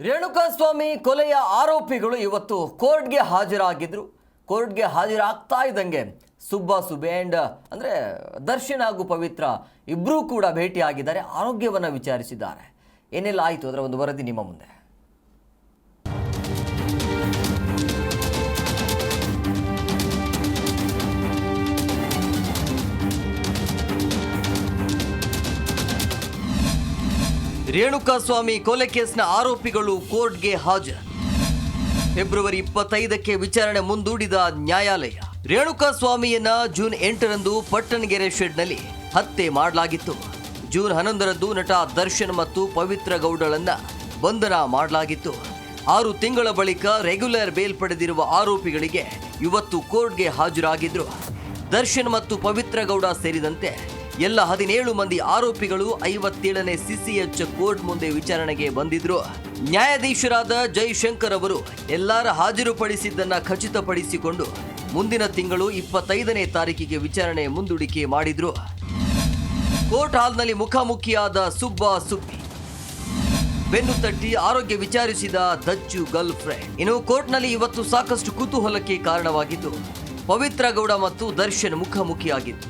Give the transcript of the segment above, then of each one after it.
ರೇಣುಕಾಸ್ವಾಮಿ ಕೊಲೆಯ ಆರೋಪಿಗಳು ಇವತ್ತು ಕೋರ್ಟ್ಗೆ ಹಾಜರಾಗಿದ್ರು. ಕೋರ್ಟ್ಗೆ ಹಾಜರಾಗ್ತಾ ಇದ್ದಂಗೆ ಸುಬ್ಬ, ಸುಬೆ ಆ್ಯಂಡ್ ಅಂದರೆ ದರ್ಶನ್ ಹಾಗೂ ಪವಿತ್ರ ಇಬ್ಬರೂ ಕೂಡ ಭೇಟಿಯಾಗಿದ್ದಾರೆ. ಆರೋಗ್ಯವನ್ನು ವಿಚಾರಿಸಿದ್ದಾರೆ. ಏನೆಲ್ಲ ಆಯಿತು? ಅದರ ಒಂದು ವರದಿ ನಿಮ್ಮ ಮುಂದೆ. ರೇಣುಕಾಸ್ವಾಮಿ ಕೊಲೆ ಕೇಸ್ನ ಆರೋಪಿಗಳು ಕೋರ್ಟ್ಗೆ ಹಾಜರು. ಫೆಬ್ರವರಿ ಇಪ್ಪತ್ತೈದಕ್ಕೆ ವಿಚಾರಣೆ ಮುಂದೂಡಿದ ನ್ಯಾಯಾಲಯ. ರೇಣುಕಾಸ್ವಾಮಿಯನ್ನ ಜೂನ್ ಎಂಟರಂದು ಪಟ್ಟಣಗೆರೆ ಶೆಡ್ನಲ್ಲಿ ಹತ್ಯೆ ಮಾಡಲಾಗಿತ್ತು. ಜೂನ್ ಹನ್ನೊಂದರಂದು ನಟ ದರ್ಶನ್ ಮತ್ತು ಪವಿತ್ರ ಗೌಡಳನ್ನ ಬಂಧನ ಮಾಡಲಾಗಿತ್ತು. ಆರು ತಿಂಗಳ ಬಳಿಕ ರೆಗ್ಯುಲರ್ ಬೇಲ್ ಪಡೆದಿರುವ ಆರೋಪಿಗಳಿಗೆ ಇವತ್ತು ಕೋರ್ಟ್ಗೆ ಹಾಜರಾಗಿದ್ರು. ದರ್ಶನ್ ಮತ್ತು ಪವಿತ್ರ ಗೌಡ ಸೇರಿದಂತೆ ಎಲ್ಲ ಹದಿನೇಳು ಮಂದಿ ಆರೋಪಿಗಳು ಐವತ್ತೇಳನೇ ಸಿಸಿಎಚ್ ಕೋರ್ಟ್ ಮುಂದೆ ವಿಚಾರಣೆಗೆ ಬಂದಿದ್ರು. ನ್ಯಾಯಾಧೀಶರಾದ ಜೈಶಂಕರ್ ಅವರು ಎಲ್ಲರ ಹಾಜರುಪಡಿಸಿದ್ದನ್ನು ಖಚಿತಪಡಿಸಿಕೊಂಡು ಮುಂದಿನ ತಿಂಗಳು ಇಪ್ಪತ್ತೈದನೇ ತಾರೀಕಿಗೆ ವಿಚಾರಣೆ ಮುಂದೂಡಿಕೆ ಮಾಡಿದ್ರು. ಕೋರ್ಟ್ ಹಾಲ್ನಲ್ಲಿ ಮುಖಾಮುಖಿಯಾದ ಸುಬ್ಬ ಸುಬ್ಬಿ. ಬೆನ್ನು ತಟ್ಟಿ ಆರೋಗ್ಯ ವಿಚಾರಿಸಿದ ದಚ್ಚು ಗರ್ಲ್ ಫ್ರೆಂಡ್. ಇನ್ನು ಕೋರ್ಟ್ನಲ್ಲಿ ಇವತ್ತು ಸಾಕಷ್ಟು ಕುತೂಹಲಕ್ಕೆ ಕಾರಣವಾಗಿದ್ದು, ಪವಿತ್ರ ಗೌಡ ಮತ್ತು ದರ್ಶನ್ ಮುಖಾಮುಖಿಯಾಗಿದ್ದು.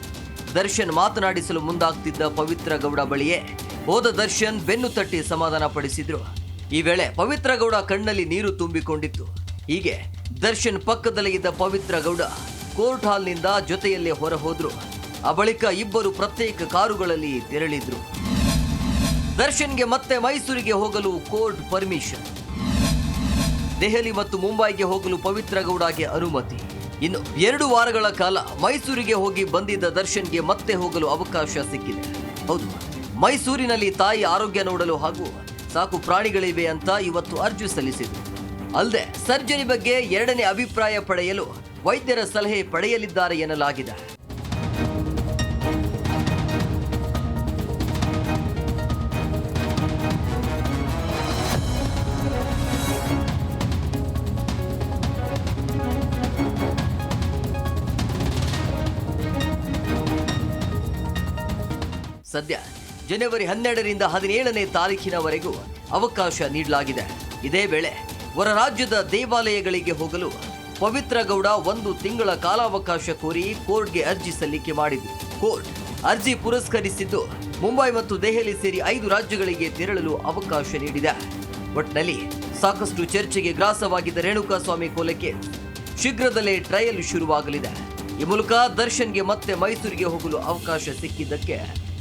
ದರ್ಶನ್ ಮಾತನಾಡಿಸಲು ಮುಂದಾಗ್ತಿದ್ದ ಪವಿತ್ರ ಗೌಡ ಬಳಿಯೇ ಹೋದ ದರ್ಶನ್ ಬೆನ್ನು ತಟ್ಟಿ ಸಮಾಧಾನ ಪಡಿಸಿದ್ರು. ಈ ವೇಳೆ ಪವಿತ್ರ ಗೌಡ ಕಣ್ಣಲ್ಲಿ ನೀರು ತುಂಬಿಕೊಂಡಿತ್ತು. ಹೀಗೆ ದರ್ಶನ್ ಪಕ್ಕದಲ್ಲೇ ಇದ್ದ ಪವಿತ್ರ ಗೌಡ ಕೋರ್ಟ್ ಹಾಲ್ನಿಂದ ಜೊತೆಯಲ್ಲೇ ಹೊರ ಹೋದ್ರು ಆ ಬಳಿಕ ಇಬ್ಬರು ಪ್ರತ್ಯೇಕ ಕಾರುಗಳಲ್ಲಿ ತೆರಳಿದ್ರು. ದರ್ಶನ್ಗೆ ಮತ್ತೆ ಮೈಸೂರಿಗೆ ಹೋಗಲು ಕೋರ್ಟ್ ಪರ್ಮಿಷನ್. ದೆಹಲಿ ಮತ್ತು ಮುಂಬೈಗೆ ಹೋಗಲು ಪವಿತ್ರ ಗೌಡಗೆ ಅನುಮತಿ. ಇನ್ನು ಎರಡು ವಾರಗಳ ಕಾಲ ಮೈಸೂರಿಗೆ ಹೋಗಿ ಬಂದಿದ್ದ ದರ್ಶನ್ಗೆ ಮತ್ತೆ ಹೋಗಲು ಅವಕಾಶ ಸಿಕ್ಕಿದೆ. ಹೌದು, ಮೈಸೂರಿನಲ್ಲಿ ತಾಯಿ ಆರೋಗ್ಯ ನೋಡಲು ಹಾಗೂ ಸಾಕು ಪ್ರಾಣಿಗಳಿವೆ ಅಂತ ಇವತ್ತು ಅರ್ಜಿ ಸಲ್ಲಿಸಿದರು. ಅಲ್ಲದೆ ಸರ್ಜರಿ ಬಗ್ಗೆ ಎರಡನೇ ಅಭಿಪ್ರಾಯ ಪಡೆಯಲು ವೈದ್ಯರ ಸಲಹೆ ಪಡೆಯಲಿದ್ದಾರೆ ಎನ್ನಲಾಗಿದೆ. ಸದ್ಯ ಜನವರಿ ಹನ್ನೆರಡರಿಂದ ಹದಿನೇಳನೇ ತಾರೀಖಿನವರೆಗೂ ಅವಕಾಶ ನೀಡಲಾಗಿದೆ. ಇದೇ ವೇಳೆ ಹೊರ ರಾಜ್ಯದ ದೇವಾಲಯಗಳಿಗೆ ಹೋಗಲು ಪವಿತ್ರ ಗೌಡ ಒಂದು ತಿಂಗಳ ಕಾಲಾವಕಾಶ ಕೋರಿ ಕೋರ್ಟ್ಗೆ ಅರ್ಜಿ ಸಲ್ಲಿಕೆ ಮಾಡಿದ್ದು. ಕೋರ್ಟ್ ಅರ್ಜಿ ಪುರಸ್ಕರಿಸಿದ್ದು ಮುಂಬೈ ಮತ್ತು ದೆಹಲಿ ಸೇರಿ ಐದು ರಾಜ್ಯಗಳಿಗೆ ತೆರಳಲು ಅವಕಾಶ ನೀಡಿದೆ. ಒಟ್ನಲ್ಲಿ ಸಾಕಷ್ಟು ಚರ್ಚೆಗೆ ಗ್ರಾಸವಾಗಿದ್ದ ರೇಣುಕಾಸ್ವಾಮಿ ಕೋಲಕ್ಕೆ ಶೀಘ್ರದಲ್ಲೇ ಟ್ರಯಲ್ ಶುರುವಾಗಲಿದೆ. ಈ ಮೂಲಕ ದರ್ಶನ್ಗೆ ಮತ್ತೆ ಮೈಸೂರಿಗೆ ಹೋಗಲು ಅವಕಾಶ ಸಿಕ್ಕಿದ್ದಕ್ಕೆ